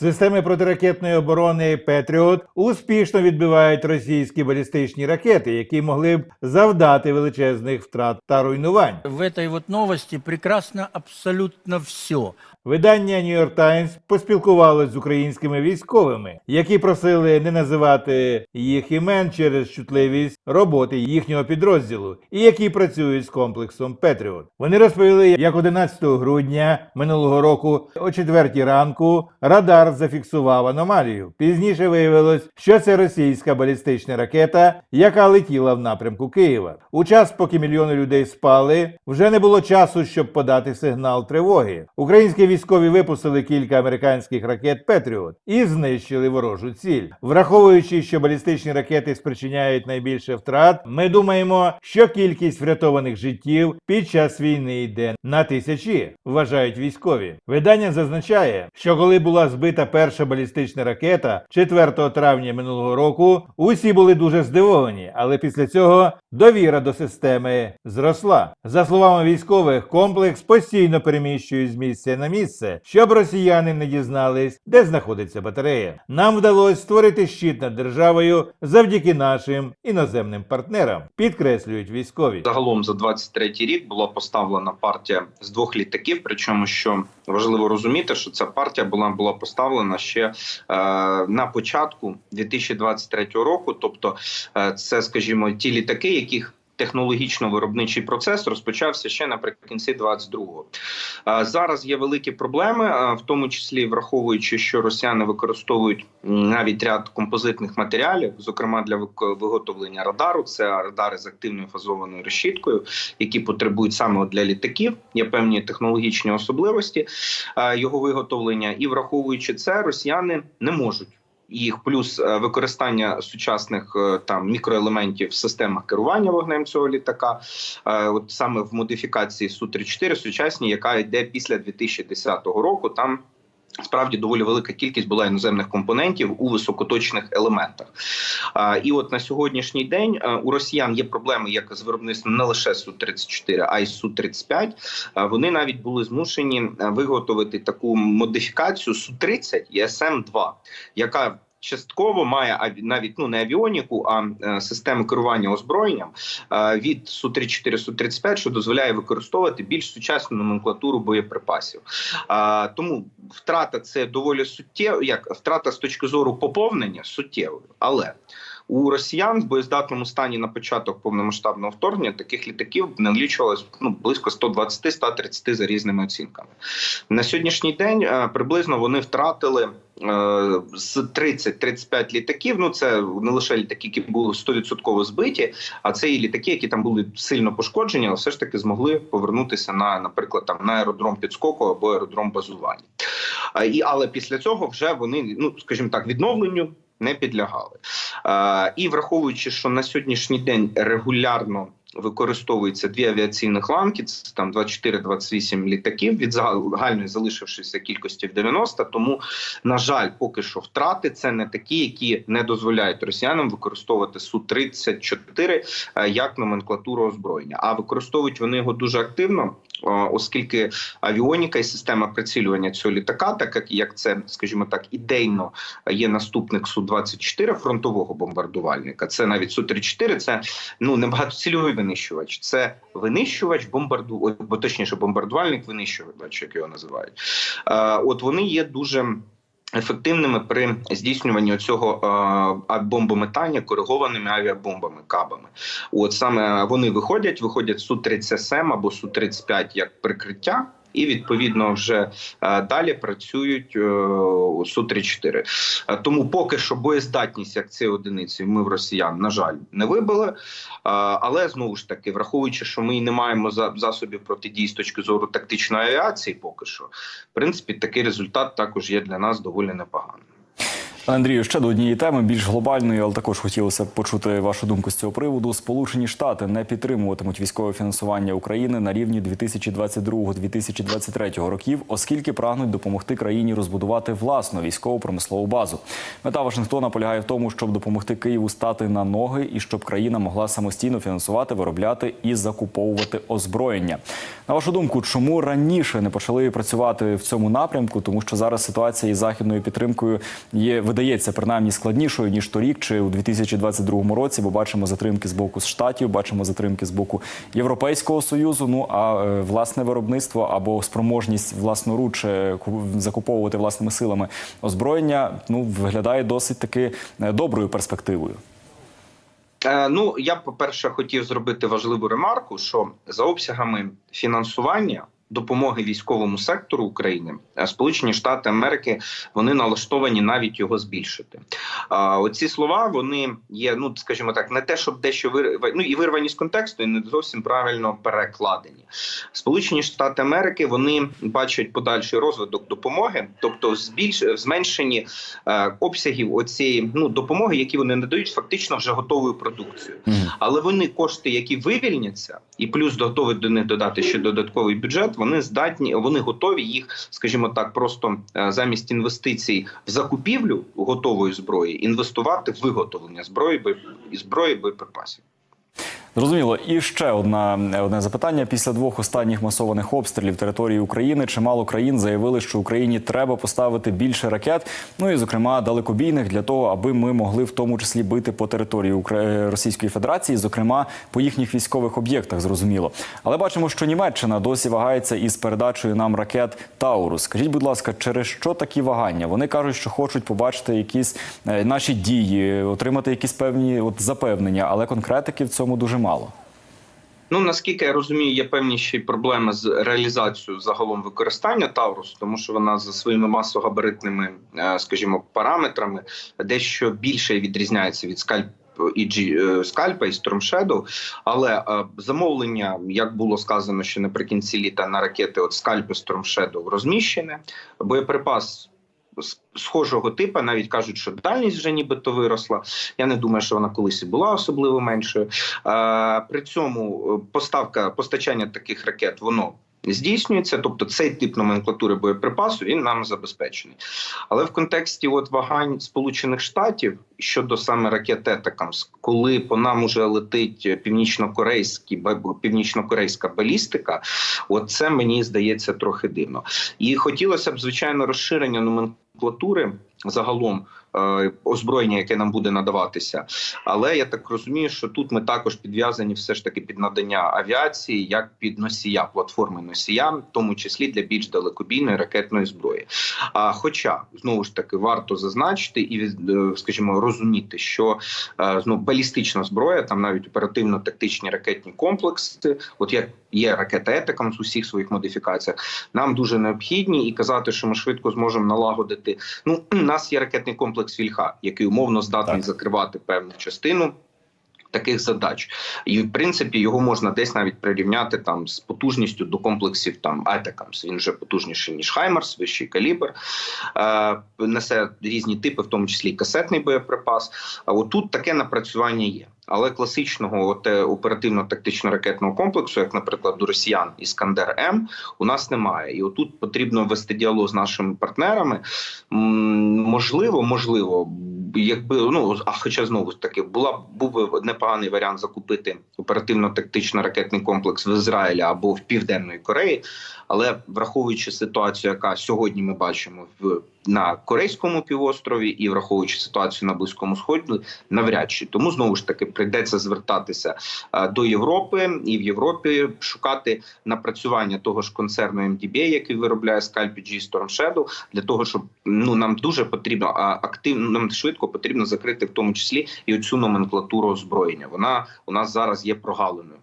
Системи протиракетної оборони Петріот успішно відбивають російські балістичні ракети, які могли б завдати величезних втрат та руйнувань. В этой вот новости прекрасно абсолютно все. Видання New York Times поспілкувалось з українськими військовими, які просили не називати їх імен через чутливість роботи їхнього підрозділу, і які працюють з комплексом Петріот. Вони розповіли, як 11 грудня минулого року о 4 ранку радар зафіксував аномалію. Пізніше виявилось, що це російська балістична ракета, яка летіла в напрямку Києва. У час, поки мільйони людей спали, вже не було часу, щоб подати сигнал тривоги. Українські військові випустили кілька американських ракет Петріот і знищили ворожу ціль. Враховуючи, що балістичні ракети спричиняють найбільше втрат, ми думаємо, що кількість врятованих життів під час війни йде на тисячі, вважають військові. Видання зазначає, що коли була збита перша балістична ракета 4 травня минулого року, усі були дуже здивовані, але після цього довіра до системи зросла. За словами військових, комплекс постійно переміщує з місця на місце, щоб росіяни не дізнались, де знаходиться батарея. Нам вдалося створити щит над державою завдяки нашим іноземним партнерам, підкреслюють військові. Загалом за 23 рік була поставлена партія з двох літаків. Причому що важливо розуміти, що ця партія була була поставлена ще е, на початку 2023 року. Тобто, е, це, скажімо, ті літаки, яких Технологічно-виробничий процес розпочався ще наприкінці 22-го. Е, Зараз є великі проблеми, в тому числі враховуючи, що росіяни використовують навіть ряд композитних матеріалів, зокрема для виготовлення радару. Це радари з активною фазованою решіткою, які потребують саме для літаків. Є певні технологічні особливості його виготовлення, і враховуючи це, росіяни не можуть. Їх плюс е, використання сучасних е, там мікроелементів в системах керування вогнем цього літака, е, от саме в модифікації су 34 сучасній, яка йде після 2010 року. Там Справді доволі велика кількість була іноземних компонентів у високоточних елементах. І от на сьогоднішній день а, у росіян є проблеми як з виробництвом не лише су 34 а й су 35 А, Вони навіть були змушені виготовити таку модифікацію су 30 і СМ 2 яка Частково має аві- навіть ну не авіоніку, а е, системи керування озброєнням е, від су 34 су 35 що дозволяє використовувати більш сучасну номенклатуру боєприпасів. Тому втрата це доволі суттєво, як втрата з точки зору поповнення суттєвою, але у росіян в боєздатному стані на початок повномасштабного вторгнення таких літаків налічувалось ну близько 120-130 за різними оцінками. На сьогоднішній день е, приблизно вони втратили. е, З 30-35 літаків, ну це не лише літаки, які були 100% збиті, а це і літаки, які там були сильно пошкоджені, але все ж таки змогли повернутися на, наприклад, там на аеродром підскоку або аеродром базування. І але після цього вже вони, ну скажімо так, відновленню не підлягали. І враховуючи, що на сьогоднішній день регулярно використовується дві авіаційних ланки, це там 24-28 літаків від загальної залишившися кількості в 90, Тому, на жаль, поки що втрати це не такі, які не дозволяють росіянам використовувати су 34 е, як номенклатуру озброєння. А використовують вони його дуже активно, оскільки авіоніка і система прицілювання цього літака, так як, це, скажімо так, ідейно є наступник су 24 фронтового бомбардувальника. Це навіть су 34 це ну небагатоцільовий винищувач, це винищувач бомбарду, бо точніше бомбардувальник, винищувач, як його називають. От вони є дуже. Ефективними при здійснюванні цього а бомбометання коригованими авіабомбами кабами, от саме вони виходять, виходять су 37 або су 35 як прикриття, і відповідно вже е, далі працюють е, су 34 Е, Тому поки що боєздатність як цієї одиниці ми в росіян на жаль не вибили. Але знову ж таки, враховуючи, що ми не маємо за- засобів протидії з точки зору тактичної авіації, поки що, в принципі, такий результат також є для нас доволі непоганим. Андрію, ще до однієї теми, більш глобальної, але також хотілося б почути вашу думку з цього приводу. Сполучені Штати не підтримуватимуть військове фінансування України на рівні 2022-2023 років, оскільки прагнуть допомогти країні розбудувати власну військово-промислову базу. Мета Вашингтона полягає в тому, щоб допомогти Києву стати на ноги і щоб країна могла самостійно фінансувати, виробляти і закуповувати озброєння. На вашу думку, чому раніше не почали працювати в цьому напрямку? Тому що зараз ситуація із західною підтримкою є видається принаймні складнішою ніж торік чи у 2022 році. Бо бачимо затримки з боку штатів, бачимо затримки з боку Європейського союзу. Ну а е, власне виробництво або спроможність власноруч е, закуповувати власними силами озброєння ну виглядає досить таки е, доброю перспективою. Ну я по перше хотів зробити важливу ремарку, що за обсягами фінансування. Допомоги військовому сектору України Сполучені Штати Америки вони налаштовані навіть його збільшити. А оці слова вони є, ну скажімо так, не те, щоб дещо вир... ну, і вирвані з контексту, і не зовсім правильно перекладені. Сполучені Штати Америки вони бачать подальший розвиток допомоги, тобто збільш зменшені е, обсягів оцієї ну допомоги, які вони надають, фактично вже готовою продукцією. Але вони кошти, які вивільняться, і плюс готові до них додати ще додатковий бюджет. Вони здатні, вони готові їх, скажімо так, просто е, замість інвестицій в закупівлю готової зброї, інвестувати в виготовлення зброї і зброї боєприпасів. Зрозуміло. І ще одна одне запитання. Після двох останніх масованих обстрілів території України чимало країн заявили, що Україні треба поставити більше ракет, ну і зокрема далекобійних для того, аби ми могли в тому числі бити по території Укра- Російської Федерації, зокрема по їхніх військових об'єктах. Зрозуміло. Але бачимо, що Німеччина досі вагається із передачею нам ракет Таурус. Скажіть, будь ласка, через що такі вагання? Вони кажуть, що хочуть побачити якісь е, наші дії, отримати якісь певні от запевнення, але конкретики в цьому дуже мало. Ну наскільки я розумію, є певні ще й проблеми з реалізацією загалом використання Таурус, тому що вона за своїми масогабаритними, е, скажімо, параметрами дещо більше відрізняється від скальп. І G- е, скальпа і Storm Shadow, але е, замовлення, як було сказано, ще наприкінці літа на ракети от скальпи Shadow розміщене. Боєприпас схожого типу, навіть кажуть, що дальність вже нібито виросла. Я не думаю, що вона колись і була особливо меншою. При цьому е, поставка постачання таких ракет воно. Здійснюється, тобто цей тип номенклатури боєприпасу він нам забезпечений. Але в контексті от вагань Сполучених Штатів щодо саме ракет Етакамс, коли по нам уже летить північно-корейські балістика, от це мені здається трохи дивно. І хотілося б звичайно розширення номенклатури загалом е, озброєння, яке нам буде надаватися. Але я так розумію, що тут ми також підв'язані все ж таки під надання авіації як під носія платформи носія, в тому числі для більш далекобійної ракетної зброї. А хоча знову ж таки варто зазначити і е, скажімо розуміти, що ну, балістична зброя, там навіть оперативно-тактичні ракетні комплекси, от як є ракета Етекам з усіх своїх модифікаціях, нам дуже необхідні і казати, що ми швидко зможемо налагодити. Ну, у нас є ракетний комплекс Вільха, який умовно здатний Так. закривати певну частину. Таких задач, і в принципі його можна десь навіть прирівняти там з потужністю до комплексів там Атакамс. Він вже потужніший ніж Хаймарс, вищий калібр, е, несе різні типи, в тому числі касетний боєприпас. А отут таке напрацювання є. Але класичного е, оперативно-тактично-ракетного комплексу, як, наприклад, у росіян Іскандер М, у нас немає. І отут потрібно вести діалог з нашими партнерами. Можливо, можливо, якби ну а хоча знову ж таки була був непоганий варіант закупити оперативно-тактично ракетний комплекс в Ізраїлі або в Південної Кореї. Але враховуючи ситуацію, яка сьогодні ми бачимо в на Корейському півострові, і враховуючи ситуацію на Близькому Сході, навряд чи тому знову ж таки прийдеться звертатися е, до Європи і в Європі шукати напрацювання того ж концерну MDBA, який виробляє скальпі G Storm для того, щоб ну нам дуже потрібно активно нам швидко потрібно закрити в тому числі і оцю номенклатуру озброєння. Вона у нас зараз є прогалиною.